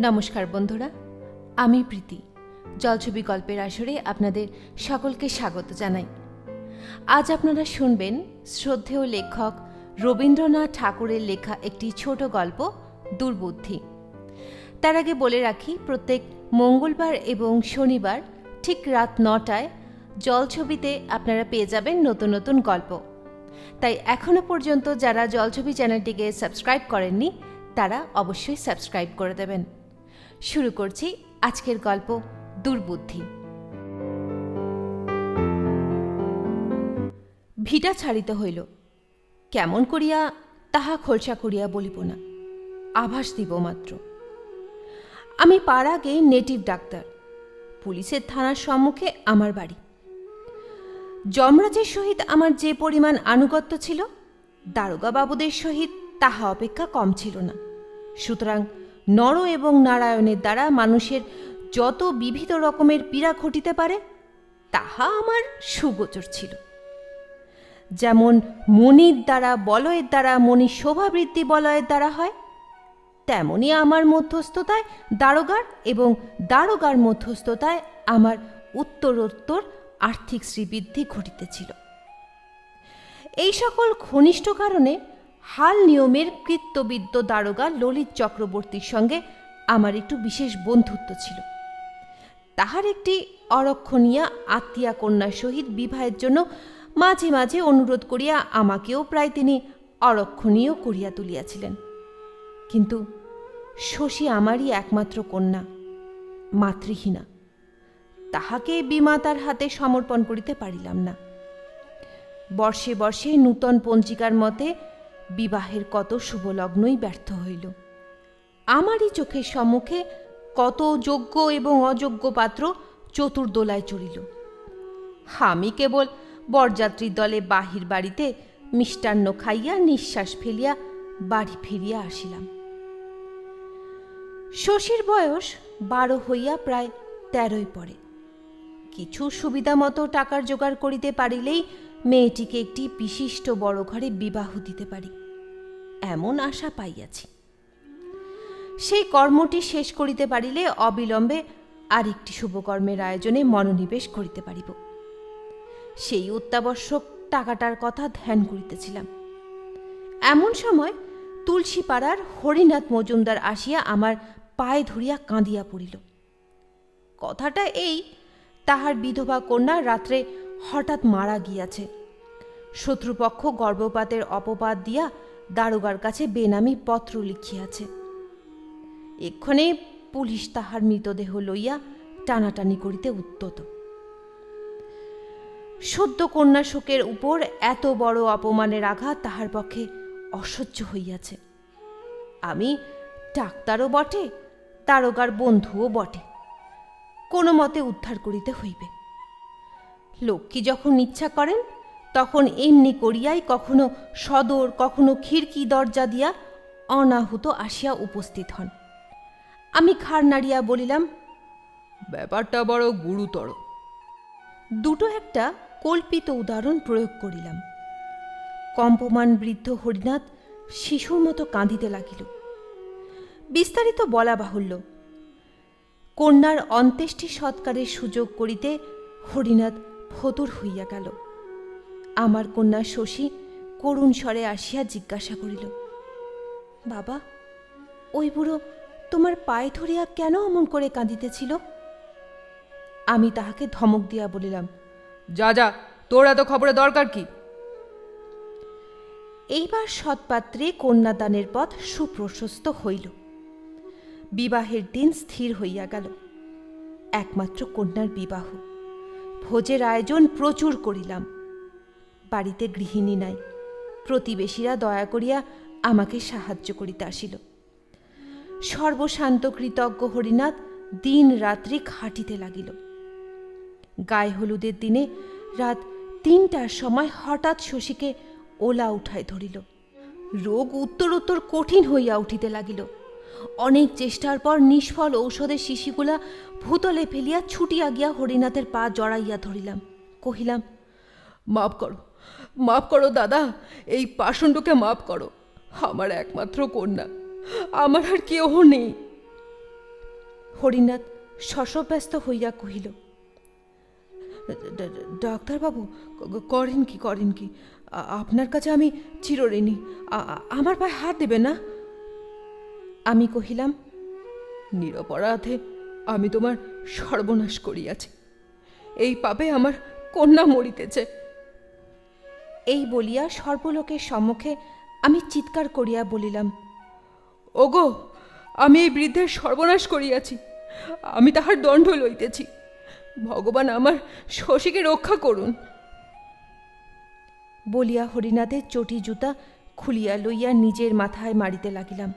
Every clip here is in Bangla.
নমস্কার বন্ধুরা, আমি প্রীতি। জলছবি গল্পের আসরে আপনাদের সকলকে স্বাগত জানাই। আজ আপনারা শুনবেন শ্রদ্ধেয় লেখক রবীন্দ্রনাথ ঠাকুরের লেখা একটি ছোট গল্প, দুর্বুদ্ধি। তার আগে বলে রাখি, প্রত্যেক মঙ্গলবার এবং শনিবার ঠিক রাত নটায় জলছবিতে আপনারা পেয়ে যাবেন নতুন নতুন গল্প। তাই এখনও পর্যন্ত যারা জলছবি চ্যানেলটিকে সাবস্ক্রাইব করেননি, তারা অবশ্যই সাবস্ক্রাইব করে দেবেন। শুরু করছি আজকের গল্প দুর্বুদ্ধি। ভিটা ছাড়িতে হইল। কেমন করিয়া তাহা খোলসা করিয়া বলিব না। আভাস দিব মাত্র। আমি পাড় আগে নেটিভ ডাক্তার। পুলিশের থানার সম্মুখে আমার বাড়ি। যমরাজের সহিত আমার যে পরিমাণ আনুগত্য ছিল দারোগা বাবুদের সহিত তাহা অপেক্ষা কম ছিল না। সুতরাং নর এবং নারায়ণের দ্বারা মানুষের যত বিবিধ রকমের পীড়া ঘটিতে পারে, তাহা আমার সুগোচর ছিল। যেমন মনির দ্বারা, বলয়ের দ্বারা মনির শোভাবৃদ্ধি বলয়ের দ্বারা হয়, তেমনি আমার মধ্যস্থতায় দারোগার এবং দারোগার মধ্যস্থতায় আমার উত্তরোত্তর আর্থিক শ্রীবৃদ্ধি ঘটিতেছিল। এই সকল ঘনিষ্ঠ কারণে হাল নিয়মের কৃত্যবিদ্য দারোগা ললিত চক্রবর্তীর সঙ্গে আমার একটু বিশেষ বন্ধুত্ব ছিল। তাহার একটি অরক্ষণীয়া আত্মীয়া কন্যার সহিত বিবাহের জন্য মাঝে মাঝে অনুরোধ করিয়া আমাকেও প্রায় তিনি অরক্ষণীয় করিয়া তুলিয়াছিলেন। কিন্তু শশী আমারই একমাত্র কন্যা, মাতৃহীনা। তাহাকে বিমাতার হাতে সমর্পণ করিতে পারিলাম না। বর্ষে বর্ষে নূতন পঞ্জিকার মতে বিবাহের কত শুভলগ্নই ব্যর্থ হইল। আমারই চোখের সম্মুখে কত যোগ্য এবং অযোগ্য পাত্র চতুর্দোলায় চড়িল। আমি কেবল বরযাত্রীর দলে বাহির বাড়িতে মিষ্টান্ন খাইয়া নিঃশ্বাস ফেলিয়া বাড়ি ফিরিয়া আসিলাম। শশীর বয়স বারো হইয়া প্রায় তেরোই পড়ে। কিছু সুবিধা মতো টাকার জোগাড় করিতে পারিলেই মেয়েটিকে একটি বিশিষ্ট বড় ঘরে বিবাহ দিতে পারি। এমন আশা পাইয়াছি। সেই কর্মটি শেষ করিতে পারিলে অবিলম্বে আরেকটি শুভকর্মের আয়োজনে মনোনিবেশ করিতে পারিব। সেই অত্যাবশ্যক টাকাটার কথা ধ্যান করিতেছিলাম। এমন সময় তুলসীপাড়ার হরিনাথ মজুমদার আসিয়া আমার পায়ে ধরিয়া কাঁদিয়া পড়িল। কথাটা এই, তাহার বিধবা কন্যা রাত্রে হঠাৎ মারা গিয়াছে। শত্রুপক্ষ গর্ভপাতের অপবাদ দিয়া দারোগার কাছে বেনামি পত্র লিখিয়াছে। এক্ষণে পুলিশ তাহার মৃতদেহ লইয়া টানাটানি করিতে উদ্যত। সদ্য কন্যা শোকের উপর এত বড় অপমানের আঘাত তাহার পক্ষে অসহ্য হইয়াছে। আমি ডাক্তারও বটে, দারোগার বন্ধুও বটে। কোনো মতে উদ্ধার করিতে হইবে। লক্ষ্মী যখন ইচ্ছা করেন তখন এমনি করিয়াই কখনো সদর, কখনো খিড়কি দরজা দিয়া অনাহুত আসিয়া উপস্থিত হন। আমি খাড় নাড়িয়া বলিলাম, ব্যাপারটা বড় গুরুতর। দুটো একটা কল্পিত উদাহরণ প্রয়োগ করিলাম। কম্পমান বৃদ্ধ হরিনাথ শিশুর মতো কাঁদিতে লাগিল। বিস্তারিত বলা বাহুল্য, কন্যার অন্ত্যেষ্টি সৎকারের সুযোগ করিতে হরিনাথ ফতুর হইয়া গেল। আমার কন্যা শশী করুণ স্বরে আসিয়া জিজ্ঞাসা করিল বাবা ওই বুড়ো তোমার পায়ে ধরিয়া কেন অমন করে কাঁদিতেছিল? আমি তাহাকে ধমক দিয়া বলিলাম যা যা তোর এত খবরের দরকার কি? এইবার সৎপাত্রে কন্যাদানের পথ সুপ্রশস্ত হইল। বিবাহের দিন স্থির হইয়া গেল। একমাত্র কন্যার বিবাহ। ভোজের আয়োজন প্রচুর করিলাম। বাড়িতে গৃহিণী নাই। প্রতিবেশীরা দয়া করিয়া আমাকে সাহায্য করিতে আসিল সর্বশান্ত কৃতজ্ঞ হরিনাথ দিন রাত্রি খাটিতে লাগিল। গায়ে হলুদের দিনে রাত তিনটার সময় হঠাৎ শশীকে ওলা উঠায় ধরিল। রোগ উত্তরোত্তর কঠিন হইয়া উঠিতে লাগিল। অনেক চেষ্টার পর নিষ্ফল ঔষধের শিশিগুলা ভূতলে ফেলিয়া ছুটিয়া গিয়া হরিনাথের পা জড়াইয়া ধরিলাম। কহিলাম মাফ করো মাফ করো, দাদা। এই পাষণ্ডকে মাফ করো। আমার একমাত্র কন্যা। আমার আর কেউ নেই। হরিনাথ শশব্যস্ত হইয়া কহিল ডাক্তারবাবু করেন কি করেন কি? আপনার কাছে আমি চিরঋণী। আমার পায়ে হাত দেবে না? আমি কহিলাম, নিরপরাধে আমি তোমার সর্বনাশ করিয়াছি। এই পাপে আমার কন্যা মরিতেছে। এই বলিয়া সর্বলোকের সম্মুখে আমি চিৎকার করিয়া বলিলাম, ওগো, আমি এই বৃদ্ধের সর্বনাশ করিয়াছি। আমি তাহার দণ্ড লইতেছি। ভগবান আমার শশীকে রক্ষা করুন বলিয়া হরিনাথের চটি জুতা খুলিয়া লইয়া নিজের মাথায় মারিতে লাগিলাম।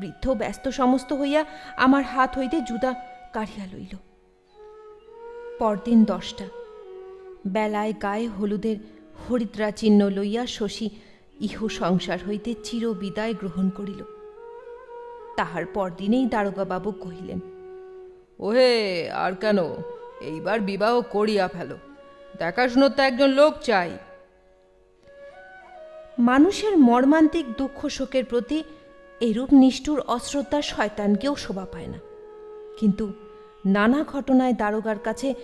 বৃদ্ধ ব্যস্ত সমস্ত হইয়া আমার হাত হইতে জুতা কাঢ়িয়া লইল। পরদিন দশটা। বেলায় গায়ে হলুদের হরিদ্রা চিহ্ন লইয়া শশী ইহ সংসার হইতে চির বিদায় গ্রহণ করিল। তাহার পরদিনেই দারোগাবাবু কহিলেন ওহে আর কেন? এইবার বিবাহ করিয়া ফেলো। দেখাশুনোর তো একজন লোক চাই। মানুষের মর্মান্তিক দুঃখ শোকের প্রতি এরূপ নিষ্ঠুর অশ্রদ্ধা শয়তানকেও শোভা পায় না। কিন্তু নানা ঘটনায় দারোগার কাছে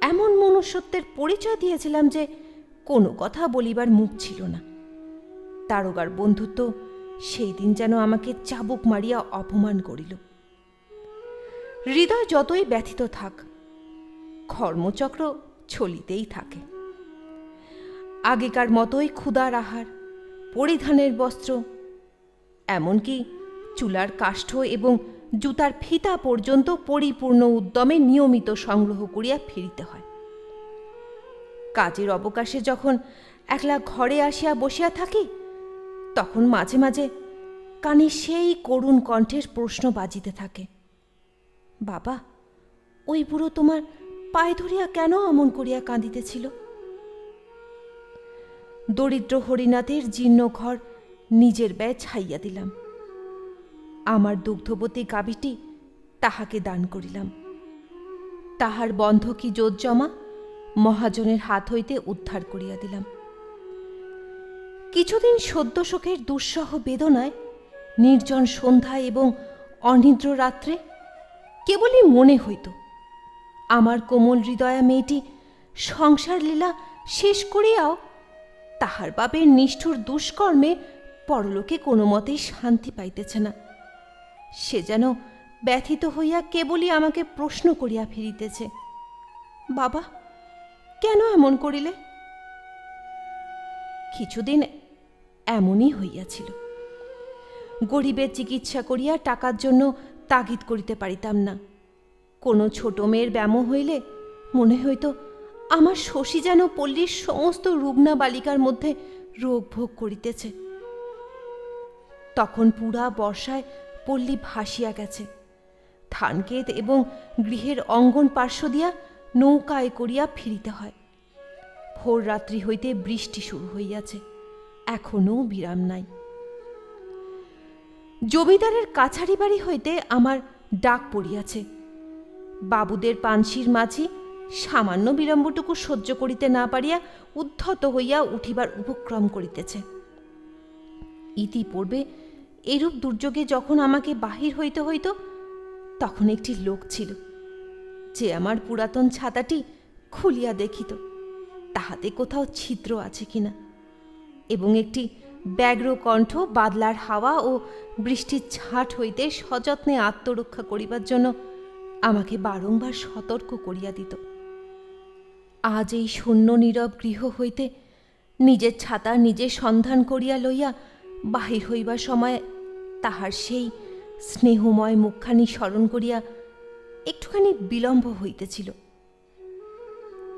এমন মনুষ্যত্বের পরিচয় দিয়েছিলাম যে কোনো কথা বলিবার মুখ ছিল না। দারোগার বন্ধুত্ব সেই দিন যেন আমাকে চাবুক মারিয়া অপমান করিল। হৃদয় যতই ব্যথিত থাক, কর্মচক্র ছলিতেই থাকে। আগেকার মতোই ক্ষুধার আহার, পরিধানের বস্ত্র, এমনকি চুলার কাষ্ঠ এবং জুতার ফিতা পর্যন্ত পরিপূর্ণ উদ্যমে নিয়মিত সংগ্রহ করিয়া ফিরিতে হয়। কাজের অবকাশে যখন একলা ঘরে আসিয়া বসিয়া থাকি, তখন মাঝে মাঝে কানে সেই করুণ কণ্ঠের প্রশ্ন বাজিতে থাকে। বাবা, ওই বুড়ো তোমার পায়ে ধরিয়া কেন অমন করিয়া কাঁদিতেছিল? দরিদ্র হরিনাথের জীর্ণ ঘর নিজের ব্যয় ছাইয়া দিলাম। আমার দুগ্ধবতী গাভীটি তাহাকে দান করিলাম। তাহার বন্ধকি জমা মহাজনের হাত হইতে উদ্ধার করিয়া দিলাম। কিছুদিন সদ্য শোকের দুঃসহ বেদনায়, নির্জন সন্ধ্যা এবং অনিদ্র রাত্রে কেবলই মনে হইত, আমার কোমল হৃদয়া মেয়েটি সংসার লীলা শেষ করিয়াও তাহার বাপের নিষ্ঠুর দুষ্কর্মে পরলোকে কোনো মতেই শান্তি পাইতেছে না। সে যেন ব্যথিত হইয়া কেবলই আমাকে প্রশ্ন করিয়া ফিরিতেছে, বাবা কেন এমন করিলে? কিছুদিন এমনই হইয়াছিল। গরিবের চিকিৎসা করিয়া টাকার জন্য তাগিদ করিতে পারিতাম না। কোনো ছোট মেয়ের ব্যামো হইলে মনে হইত আমার শশী যেন পল্লীর সমস্ত রুগ্না বালিকার মধ্যে রোগ ভোগ করিতেছে। তখন পুরা বর্ষায় পল্লী ভাসিয়া গেছে। ধানক্ষেত এবং গৃহের অঙ্গন পার্শ্ব দিয়া নৌকায় করিয়া ফিরিতে হয়। ভোর রাত্রি হইতে বৃষ্টি শুরু হইয়াছে, এখনও বিরাম নাই। জমিদারের কাছারি বাড়ি হইতে আমার ডাক পড়িয়াছে। বাবুদের পানসির মাঝি সামান্য বিলম্বটুকু সহ্য করিতে না পারিয়া উদ্ধত হইয়া উঠিবার উপক্রম করিতেছে। ইতিপূর্বে এরূপ দুর্যোগে যখন আমাকে বাহির হইতে হইত, তখন একটি লোক ছিল। যে আমার পুরাতন ছাতাটি খুলিয়া দেখিত, তাহাতে কোথাও ছিদ্র আছে কিনা এবং একটি ব্যগ্র কণ্ঠ, বাদলার হাওয়া ও বৃষ্টির ছাট হইতে সযত্নে আত্মরক্ষা করিবার জন্য আমাকে বারংবার সতর্ক করিয়া দিত। আজ এই শূন্য নীরব গৃহ হইতে নিজের ছাতা নিজে সন্ধান করিয়া লইয়া বাহির হইবার সময় তাহার সেই স্নেহময় মুখখানি স্মরণ করিয়া একটুখানি বিলম্ব হইতেছিল।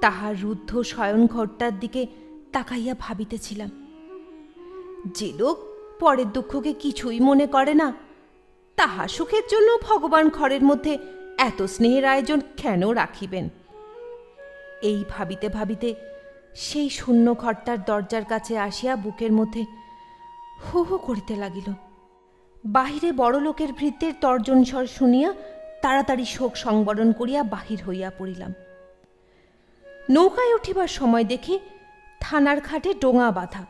তাহার রুদ্ধ শয়নঘরটার দিকে তাকাইয়া ভাবিতেছিলাম। যে লোক পরের দুঃখকে কিছুই মনে করে না, তাহা সুখের জন্য ভগবান ঘরের মধ্যে এত স্নেহের আয়োজন কেন রাখিবেন? এই ভাবিতে ভাবিতে সেই শূন্য ঘরটার দরজার কাছে আসিয়া বুকের মধ্যে হু হু করিতে লাগিল। বাহিরে বড় লোকের ভৃত্যের তর্জন স্বর শুনিয়া তাড়াতাড়ি শোক সংবরণ করিয়া বাহির হইয়া পড়িলাম। নৌকায় উঠিবার সময় দেখি থানার ঘাটে ডোঙা বাঁধা।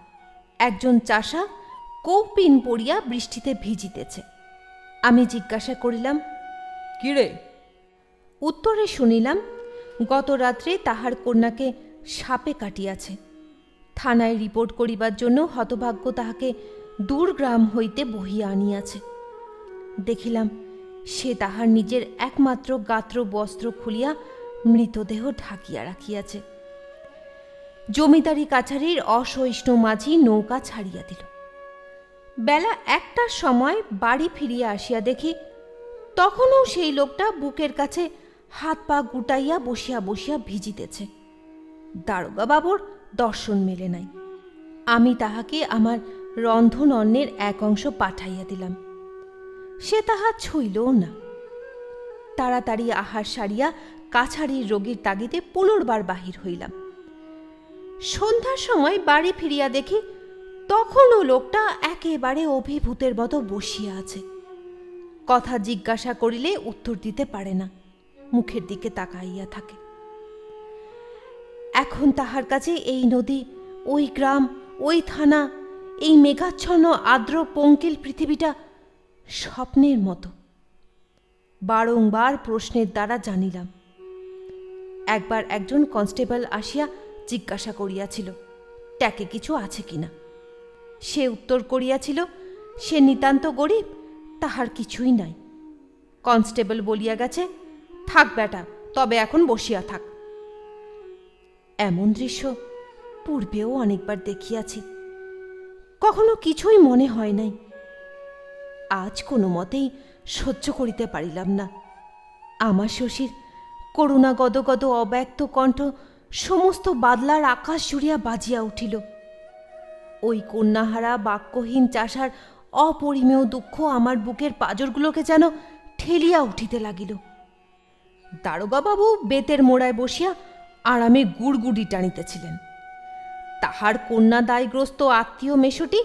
একজন চাষা কৌপিন পড়িয়া বৃষ্টিতে ভিজিতেছে। আমি জিজ্ঞাসা করিলাম কিরে উত্তরে শুনিলাম, গত রাত্রে তাহার কন্যাকে সাপে কাটিয়াছে। থানায় রিপোর্ট করিবার জন্য হতভাগ্য তাহাকে দূর গ্রাম হইতে বহিয়া আনিয়াছে। দেখিলাম সে তাহার নিজের একমাত্র গাত্র বস্ত্র খুলিয়া মৃতদেহ ঢাকিয়া রাখিয়াছে। জমিদারি কাছারির অসহিষ্ণু মাঝি নৌকা ছাড়িয়া দিল। বেলা একটার সময় বাড়ি ফিরিয়া আসিয়া দেখি, তখনও সেই লোকটা বুকের কাছে হাত পা গুটাইয়া বসিয়া বসিয়া ভিজিতেছে। দারোগা বাবুর দর্শন মেলে নাই। আমি তাহাকে আমার রন্ধন অন্নের এক অংশ পাঠাইয়া দিলাম। সে তাহা ছুইলও না। তাড়াতাড়ি আহার সারিয়া কাছারির রোগীর তাগিদে পুনর্বার বাহির হইলাম। সন্ধ্যার সময় বাড়ি ফিরিয়া দেখি তখনও লোকটা একেবারে অভিভূতের মতো বসিয়া আছে। কথা জিজ্ঞাসা করিলে উত্তর দিতে পারে না, মুখের দিকে তাকাইয়া থাকে। এখন তাহার কাছে এই নদী, ওই গ্রাম, ওই থানা, এই মেঘাচ্ছন্ন আর্দ্র পঙ্কিল পৃথিবীটা স্বপ্নের মতো। বারংবার প্রশ্নের দ্বারা জানিলাম। একবার একজন কনস্টেবল আসিয়া জিজ্ঞাসা করিয়াছিল, ট্যাকে কিছু আছে কিনা সে উত্তর করিয়াছিল, সে নিতান্ত গরিব, তাহার কিছুই নাই। কনস্টেবল বলিয়া গেছে, থাক বেটা, তবে এখন বসিয়া থাক। এমন দৃশ্য পূর্বেও অনেকবার দেখিয়াছি। কখনো কিছুই মনে হয় নাই। আজ কোনো মতেই সহ্য করিতে পারিলাম না। আমার শশীর করুণা গদগদ অব্যক্ত কণ্ঠ সমস্ত বাদলার আকাশ জুড়িয়া বাজিয়া উঠিল। ওই কন্যাহারা বাক্যহীন চাষার অপরিমেয় দুঃখ আমার বুকের পাজরগুলোকে যেন ঠেলিয়া উঠিতে লাগিল। দারোগাবাবু বেতের মোড়ায় বসিয়া আরামে গুড়গুড়ি টানিতেছিলেন। তাহার কন্যা দায়গ্রস্ত আত্মীয় মেশটি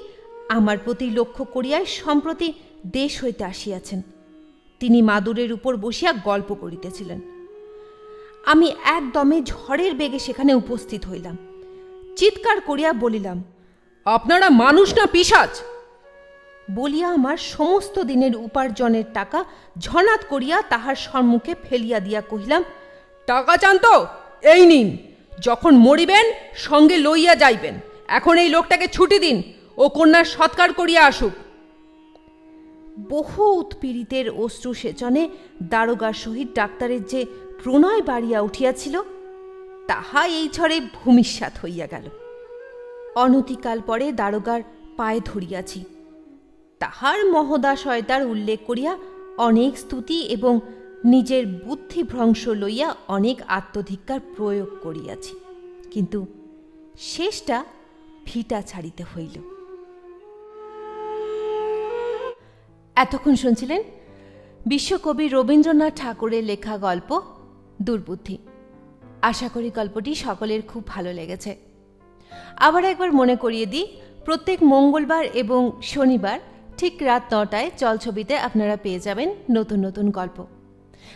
আমার প্রতি লক্ষ্য করিয়াই সম্প্রতি দেশ হইতে আসিয়াছেন। তিনি মাদুরের উপর বসিয়া গল্প করিতেছিলেন। আমি একদমে ঝড়ের বেগে সেখানে উপস্থিত হইলাম। চিৎকার করিয়া বলিলাম, আপনারা মানুষ না পিসাজ বলিয়া আমার সমস্ত দিনের উপার্জনের টাকা ঝনাত করিয়া তাহার সম্মুখে ফেলিয়া দিয়া কহিলাম, টাকা চান তো, এই নিন। যখন মরিবেন, সঙ্গে লইয়া যাইবেন। এখন এই লোকটাকে ছুটি দিন। ও কন্যার সৎকার করিয়া আসুক। বহু উৎপীড়িতের অশ্রু সেচনে দারোগার সহিত ডাক্তারের যে প্রণয় বাড়িয়া উঠিয়াছিল, তাহা এই ঝড়ে ভূমিষ্যাত হইয়া গেল। অনতিকাল পরে দারোগার পায়ে ধরিয়াছি। তাহার মহদাশয়তার উল্লেখ করিয়া অনেক স্তুতি এবং নিজের বুদ্ধিভ্রংশ লইয়া অনেক আত্মধিক্কার প্রয়োগ করিয়াছি। কিন্তু শেষটা ভিটা ছাড়িতে হইল। এতক্ষণ শুনছিলেন বিশ্বকবি রবীন্দ্রনাথ ঠাকুরের লেখা গল্প, দুর্বুদ্ধি। আশা করি গল্পটি সকলের খুব ভালো লেগেছে। আবার একবার মনে করিয়ে দিই, প্রত্যেক মঙ্গলবার এবং শনিবার ঠিক রাত নটায় জলছবিতে আপনারা পেয়ে যাবেন নতুন নতুন গল্প।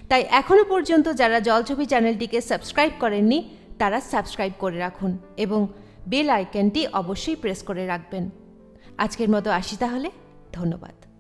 তাই এখনও পর্যন্ত যারা জলছবি চ্যানেলটিকে সাবস্ক্রাইব করেননি, তারা সাবস্ক্রাইব করে রাখুন এবং বেল আইকনটি অবশ্যই প্রেস করে রাখবেন। আজকের মতো আসি তাহলে, ধন্যবাদ।